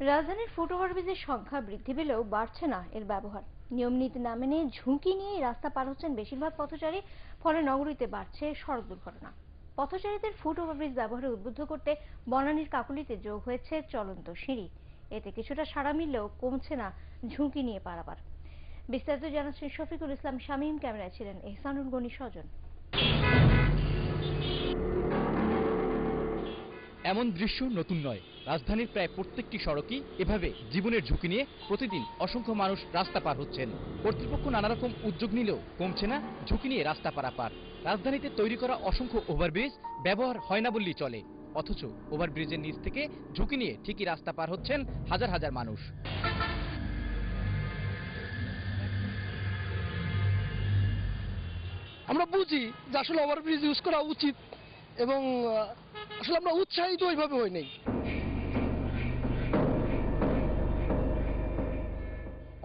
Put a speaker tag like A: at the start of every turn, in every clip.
A: রাজধানীর ফুট ওভারব্রিজের সংখ্যা বৃদ্ধি পেলেও বাড়ছে না এর ব্যবহার। নিয়ম নীতি না মেনে ঝুঁকি নিয়ে রাস্তা পার হচ্ছেন বেশিরভাগ পথচারী, ফলে নগরীতে বাড়ছে সড়ক দুর্ঘটনা। পথচারীদের ফুট ওভারব্রিজ ব্যবহারে উদ্বুদ্ধ করতে বনানীর কাকুলিতে যোগ হয়েছে চলন্ত সিঁড়ি। এতে কিছুটা সাড়া মিললেও কমছে না ঝুঁকি নিয়ে পারাপার। বিস্তারিত জানাচ্ছেন শফিকুল ইসলাম শামীম, ক্যামেরায় ছিলেন এহসানুল গনি স্বজন
B: এমন দৃশ্য নতুন নয়। রাজধানীর প্রায় প্রত্যেকটি সড়কই এভাবে জীবনের ঝুঁকি নিয়ে প্রতিদিন অসংখ্য মানুষ রাস্তা পার হচ্ছেন। কর্তৃপক্ষ নানা রকম উদ্যোগ নিলেও কমছে না ঝুঁকি নিয়ে রাস্তা পারাপার। রাজধানীতে তৈরি করা অসংখ্য ওভারব্রিজ ব্যবহার হয় না বললেই চলে। অথচ ওভারব্রিজের নিচ থেকে ঝুঁকি নিয়ে ঠিকই রাস্তা পার হচ্ছেন হাজার হাজার মানুষ।
C: আমরা বুঝি যে আসলে ওভারব্রিজ ইউজ করা উচিত এবং আসলে আমরা উৎসাহিত ওইভাবে হই নাই।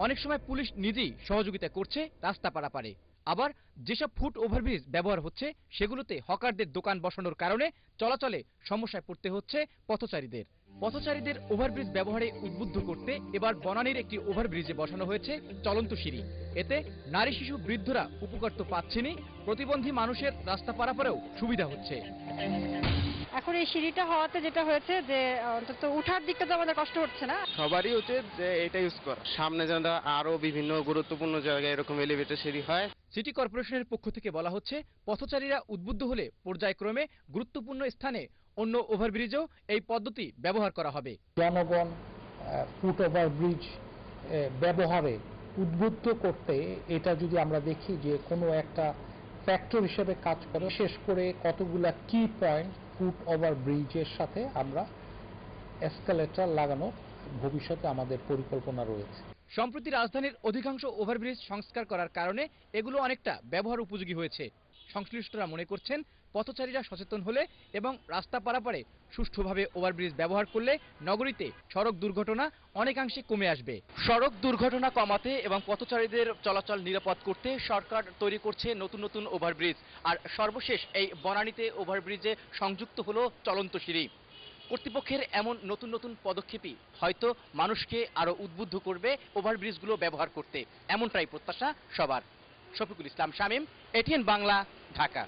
B: অনেক সময় পুলিশ নিজেই সহযোগিতা করছে রাস্তা পারাপারে। আবার যেসব ফুট ওভারব্রিজ ব্যবহার হচ্ছে, সেগুলোতে হকারদের দোকান বসানোর কারণে চলাচলে সমস্যায় পড়তে হচ্ছে পথচারীদের। পথচারীদের ওভারব্রিজ ব্যবহারে উদ্বুদ্ধ করতে এবার বনানীর একটি ওভারব্রিজে বসানো হয়েছে চলন্ত সিঁড়ি। এতে নারী শিশু বৃদ্ধরা উপকার তো পাচ্ছেনই, প্রতিবন্ধী মানুষের রাস্তা পারাপারেও সুবিধা হচ্ছে।
D: এখন এই সিঁড়িটা হওয়াতে যেটা হয়েছে যে অন্তত উঠার দিকটা তো আমাদের কষ্ট হচ্ছে না?
E: সবারই উচিত যে এটা ইউজ করা। সামনে যেন আরও বিভিন্ন গুরুত্বপূর্ণ জায়গায় এরকম এলিভেটর সিঁড়ি হয়।
B: সিটি কর্পোরেশনের পক্ষ থেকে বলা হচ্ছে পথচারীরা উদ্বুদ্ধ হলে পর্যায়ক্রমে গুরুত্বপূর্ণ স্থানে অন্য ওভারব্রিজেও এই পদ্ধতি ব্যবহার করা হবে।
F: জনগণ ফুট ওভার ব্রিজ ব্যবহারে উদ্বুদ্ধ করতে এটা যদি আমরা দেখি যে কোনো একটা ফ্যাক্টর হিসেবে কাজ করে, বিশেষ করে কতগুলা কি পয়েন্ট ফুট ওভার ব্রিজের সাথে আমরা এসকালেটার লাগানো ভবিষ্যতে আমাদের পরিকল্পনা রয়েছে।
B: সম্প্রতি রাজধানীর অধিকাংশ ওভারব্রিজ সংস্কার করার কারণে এগুলো অনেকটা ব্যবহার উপযোগী হয়েছে। সংশ্লিষ্টরা মনে করছেন পথচারীরা সচেতন হলে এবং রাস্তা পারাপারে সুষ্ঠুভাবে ওভারব্রিজ ব্যবহার করলে নগরীতে সড়ক দুর্ঘটনা অনেকাংশে কমে আসবে। সড়ক দুর্ঘটনা কমাতে এবং পথচারীদের চলাচল নিরাপদ করতে সরকার তৈরি করছে নতুন নতুন ওভারব্রিজ। আর সর্বশেষ এই বনানীতে ওভারব্রিজে সংযুক্ত হলো চলন্ত সিঁড়ি। কর্তৃপক্ষের এমন নতুন নতুন পদক্ষেপই হয়তো মানুষকে আরও উদ্বুদ্ধ করবে ওভারব্রিজগুলো ব্যবহার করতে। এমনটাই প্রত্যাশা সবার। শফিকুল ইসলাম শামীম, এটিএন বাংলা, ঢাকা।